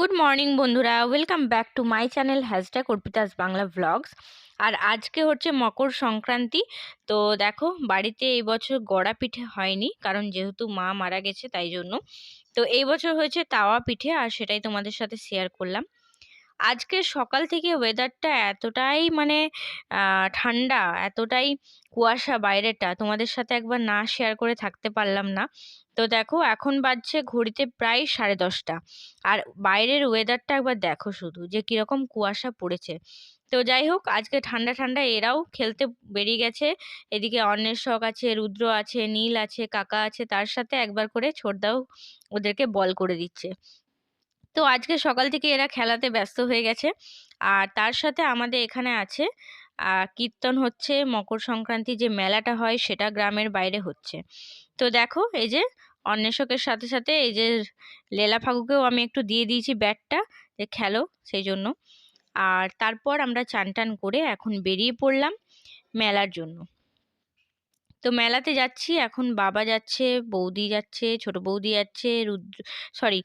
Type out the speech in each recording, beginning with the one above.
Good morning বন্ধুরা। Welcome back to my channel hashtag Arpita's Bangla vlogs আর আজকে হচ্ছে মকর সংক্রান্তি। তো দেখো, বাড়িতে এই বছর গড়া পিঠে হয়নি, কারণ যেহেতু মা মারা গেছে, তাই জন্য। তো এই বছর হয়েছে তাওয়া পিঠে, আর সেটাই তোমাদের সাথে শেয়ার করলাম। আজকে সকাল থেকে ওয়েদারটা এতটাই মানে ঠান্ডা, এতটাই কুয়াশা বাইরেটা তোমাদের সাথে একবার না শেয়ার করে থাকতে পারলাম না। তো দেখো, এখন বাজছে ঘড়িতে প্রায় সাড়ে দশটা। আর বাইরের ওয়েদারটা একবার দেখো শুধু, যে কীরকম কুয়াশা পড়েছে। তো যাই হোক, আজকে ঠান্ডা ঠান্ডা, এরাও খেলতে বেরিয়ে গেছে। এদিকে অন্যের শখ আছে, রুদ্র আছে, নীল আছে, কাকা আছে, তার সাথে একবার করে ছোটদাও ওদেরকে বল করে দিচ্ছে। তো আজকে সকাল থেকে এরা খেলাতে ব্যস্ত হয়ে গেছে। আর তার সাথে আমাদের এখানে আছে কীর্তন হচ্ছে, মকর সংক্রান্তি যে মেলাটা হয় সেটা গ্রামের বাইরে হচ্ছে। তো দেখো, এই যে অন্বেষকের সাথে সাথে এই যে লেলা ফাগুকেও আমি একটু দিয়ে দিয়েছি ব্যাটটা, যে খেলো সেই জন্য। আর তারপর আমরা চান টান করে এখন বেরিয়ে পড়লাম মেলার জন্য। তো মেলাতে যাচ্ছি। এখন বাবা যাচ্ছে, বৌদি যাচ্ছে, ছোট বৌদি যাচ্ছে, রুদ্র, সরি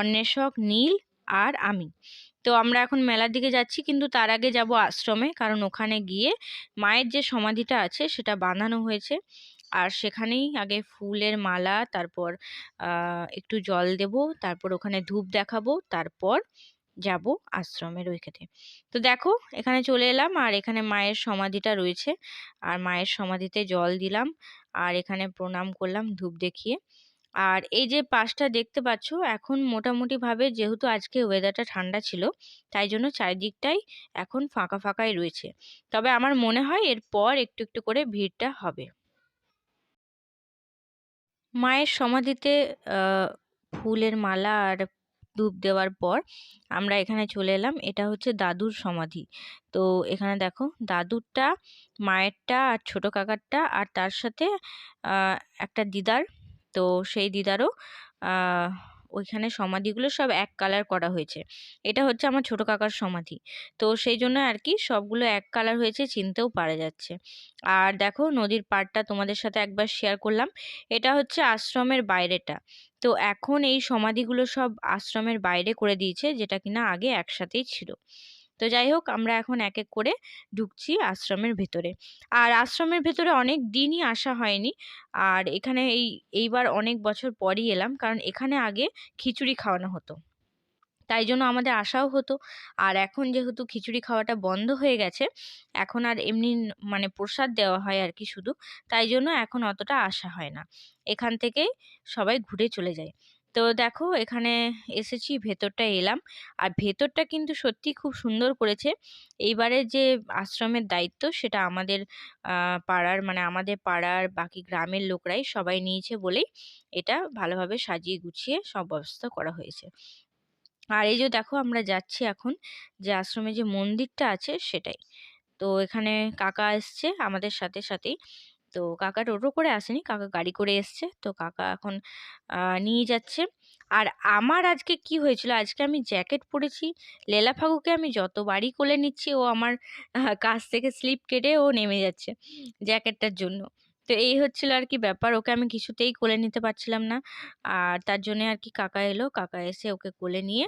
অন্বেষক নীল আর আমি। তো আমরা এখন মেলার দিকে যাচ্ছি কিন্তু তার আগে যাব আশ্রমে কারণ ওখানে গিয়ে মায়ের যে সমাধিটা আছে সেটা বাঁধানো হয়েছে। আর সেখানেই আগে ফুলের মালা, তারপর একটু জল দেব, তারপর ওখানে ধূপ দেখাবো, তারপর যাব আশ্রমের ওইখানে তো দেখো, এখানে চলে এলাম আর এখানে মায়ের সমাধিটা রয়েছে। আর মায়ের সমাধিতে জল দিলাম আর এখানে প্রণাম করলাম ধূপ দেখিয়ে। আর এই যে পাশটা দেখতে পাচ্ছ, এখন মোটামুটিভাবে যেহেতু আজকে ওয়েদারটা ঠান্ডা ছিল, তাই জন্য চারিদিকটাই এখন ফাঁকা ফাঁকাই রয়েছে। তবে আমার মনে হয় এরপর একটু একটু করে ভিড়টা হবে। মায়ের সমাধিতে ফুলের মালা আর ধূপ দেওয়ার পর আমরা এখানে চলে এলাম। এটা হচ্ছে দাদুর সমাধি। তো এখানে দেখো, দাদুরটা, মায়েরটা আর ছোটো কাকারটা আর তার সাথে একটা দিদার। তো সেই দিদারও ওইখানে সমাধিগুলো সব এক কালার করা হয়েছে। এটা হচ্ছে আমার ছোট কাকার সমাধি। তো সেই জন্য আর কি সবগুলো এক কালার হয়েছে, চিনতেও পারা যাচ্ছে। আর দেখো নদীর পাড়টা তোমাদের সাথে একবার শেয়ার করলাম। এটা হচ্ছে আশ্রমের বাইরেটা। তো এখন এই সমাধিগুলো সব আশ্রমের বাইরে করে দিয়েছে, যেটা কিনা আগে একসাথেই ছিল। তো যাই হোক, আমরা এখন এক এক করে ঢুকছি আশ্রমের ভেতরে। আর আশ্রমের ভেতরে অনেক দিনই আসা হয়নি। আর এখানে এই, এইবার অনেক বছর পরই এলাম, কারণ এখানে আগে খিচুড়ি খাওয়ানো হতো। তাই জন্য আমাদের আসাও হতো। আর এখন যেহেতু খিচুড়ি খাওয়াটা বন্ধ হয়ে গেছে, এখন আর এমনি মানে প্রসাদ দেওয়া হয় আর কি শুধু, তাই জন্য এখন অতটা আসা হয় না। এখান থেকেই সবাই ঘুরে চলে যায়। তো দেখো এখানে এসেছি ভেতরটা এলাম। আর ভেতরটা কিন্তু সত্যি খুব সুন্দর করেছে। এইবারে যে আশ্রমের দায়িত্ব সেটা আমাদের পাড়ার মানে আমাদের পাড়ার বাকি গ্রামের লোকরাই সবাই নিয়েছে বলেই এটা ভালোভাবে সাজিয়ে গুছিয়ে সব ব্যবস্থা করা হয়েছে। আর এই যে দেখো আমরা যাচ্ছি এখন যে আশ্রমে যে মন্দিরটা আছে সেটাই। তো এখানে কাকা এসছে আমাদের সাথে সাথেই। তো কাকা টোটো করে আসেনি, কাকা গাড়ি করে এসছে। তো কাকা এখন নিয়ে যাচ্ছে। আর আমার আজকে কি হয়েছিল? আজকে আমি জ্যাকেট পরেছি, লেলা ফাগুকে আমি যতবারই কোলে নিচ্ছি, ও আমার কাছ থেকে স্লিপ কেটে ও নেমে যাচ্ছে জ্যাকেটটার জন্য। তো এই হচ্ছিল আর কি ব্যাপার, ওকে আমি কিছুতেই কোলে নিতে পারছিলাম না। আর তার জন্যে আর কি কাকা এলো, কাকা এসে ওকে কোলে নিয়ে,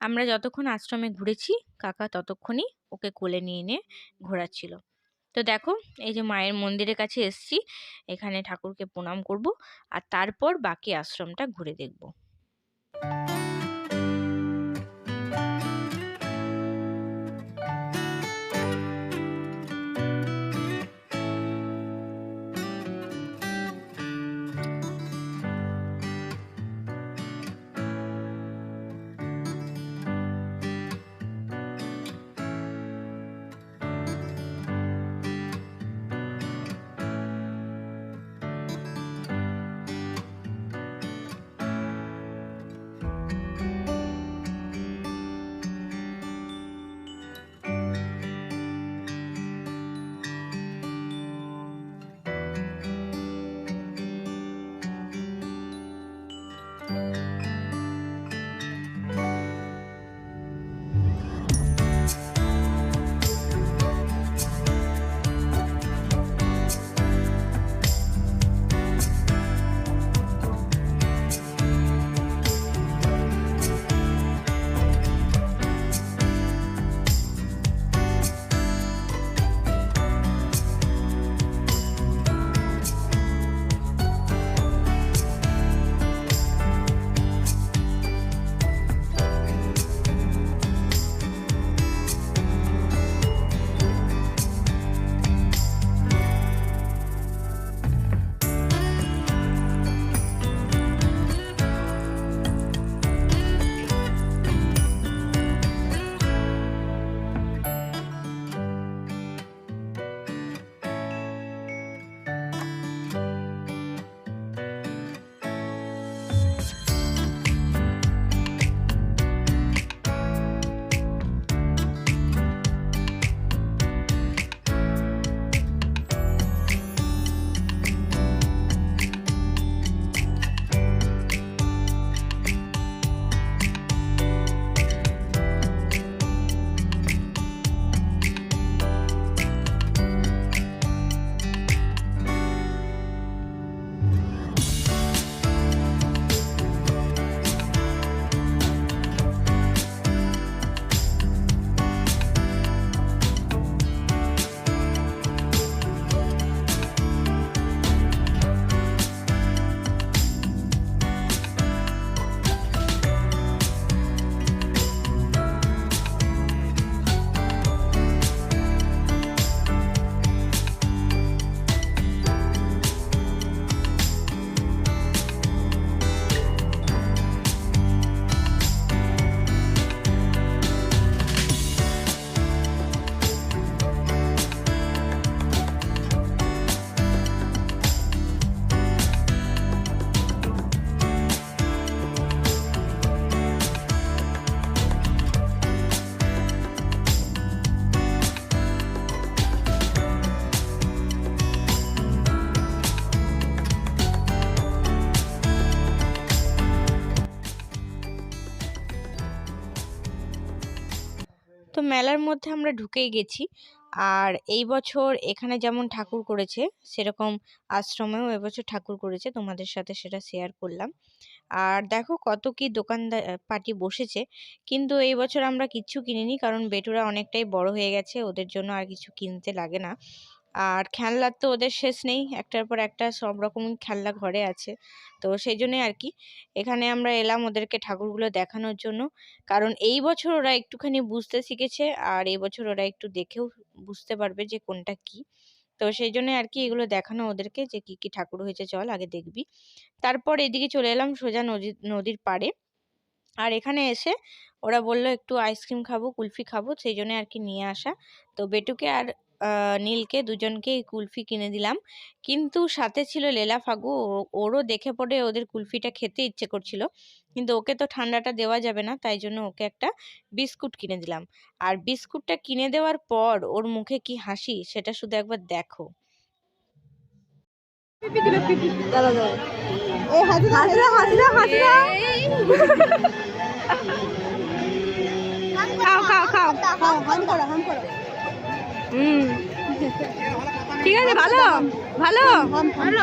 আমরা যতক্ষণ আশ্রমে ঘুরেছি, কাকা ততক্ষণই ওকে কোলে নিয়ে নিয়ে ঘোরাচ্ছিল। তো দেখো, এই যে মায়ের মন্দিরের কাছে এসছি, এখানে ঠাকুরকে প্রণাম করব আর তারপর বাকি আশ্রমটা ঘুরে দেখব। মেলার মধ্যে আমরা ঢুকেই গেছি। আর এই বছর এখানে যেমন ঠাকুর করেছে, সেরকম আশ্রমেও এবছর ঠাকুর করেছে, তোমাদের সাথে সেটা শেয়ার করলাম। আর দেখো কত কি দোকানদার পার্টি বসেছে, কিন্তু এই বছর আমরা কিচ্ছু কিনিনি, কারণ বেটুরা অনেকটাই বড় হয়ে গেছে, ওদের জন্য আর কিছু কিনতে লাগে না। আর খেলনার তো ওদের শেষ নেই। একটার পর একটা সব রকমই খেলনা ঘরে আছে। তো সেই জন্যই আর কি এখানে আমরা এলাম ওদেরকে ঠাকুরগুলো দেখানোর জন্য। কারণ এই বছর ওরা একটুখানি বুঝতে শিখেছে আর এই বছর ওরা একটু দেখেও বুঝতে পারবে যে কোনটা কি। তো সেই জন্য আর কি এগুলো দেখানো ওদেরকে যে কি কি ঠাকুর হয়েছে চল আগে দেখবি। তারপর এদিকে চলে এলাম সোজা নদী, নদীর পাড়ে। আর এখানে এসে ওরা বলল একটু আইসক্রিম খাব, কুলফি খাব, সেই জন্য আর কি নিয়ে আসা। তো বেটুকে আর নীলকে দুজনকে কুলফি কিনে দিলাম কিন্তু সাথে ছিল লেলা ফাগু ও- ওরও দেখে পড়ে ওদের কুলফিটা খেতে ইচ্ছে করছিল কিন্তু ওকে তো ঠান্ডাটা দেওয়া যাবে না তাই জন্য ওকে একটা বিস্কুট কিনে দিলাম আর বিস্কুটটা কিনে দেওয়ার পর ওর মুখে কি হাসি সেটা শুধু একবার দেখো খাও খাও খাও খাও হাম করো হাম করো হুম। ঠিক আছে, ভালো? ভালো? ভালো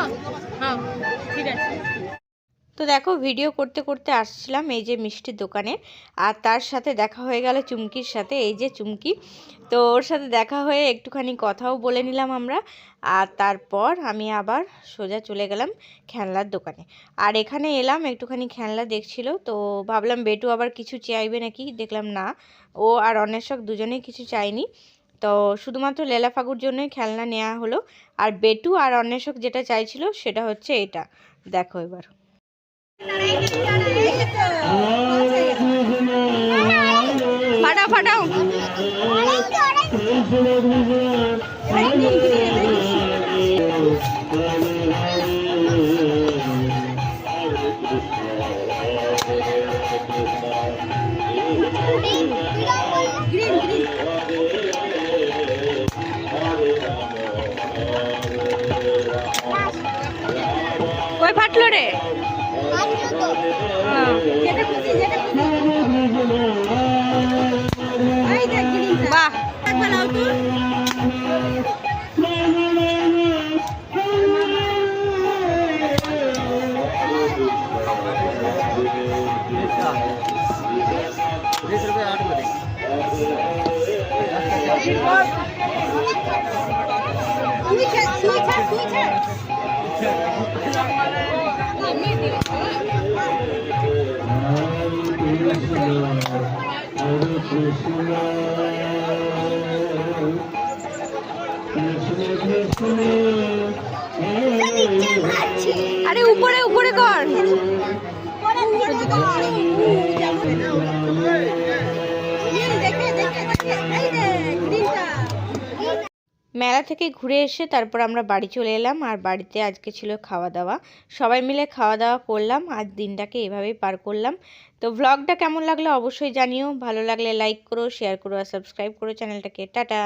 তো দেখো ভিডিও করতে করতে আসছিলাম এই যে মিষ্টির দোকানে, আর তার সাথে দেখা হয়ে গেল চুমকির সাথে, এই যে চুমকি। তো ওর সাথে দেখা হয়ে একটুখানি কথাও বলে নিলাম আমরা, আর তারপর আমি আবার সোজা চলে গেলাম খেলনার দোকানে। আর এখানে এলাম, একটুখানি খেলনা দেখছিল, তো ভাবলাম বেটু আবার কিছু চাইবে নাকি? দেখলাম না, ও আর অন্বেষক দুজনেই কিছু চাইনি। তো শুধুমাত্র লেলা ফাগুর জন্যই খেলনা নেওয়া হলো। আর বেটু আর অন্বেষক যেটা চাইছিল সেটা হচ্ছে এটা। দেখো এবার। ফাটাও ফাটলো রে হ্যাঁ। যেটা খুশি যেটা খুশি এই দেখ গ্রিনটা বাহ একবার নাও তো তুই উপরে উপরে কর। আরে উপরে উপরে কর। মেলা থেকে ঘুরে এসে তারপর আমরা বাড়ি চলে এলাম। আর বাড়িতে আজকে ছিল খাওয়া দাওয়া সবাই মিলে খাওয়া দাওয়া করলাম আজ দিনটাকে এভাবেই পার করলাম। তো ভ্লগটা কেমন লাগল অবশ্যই জানিও। ভালো লাগলে লাইক করো শেয়ার করো আর সাবস্ক্রাইব করো চ্যানেলটাকে। টাটা!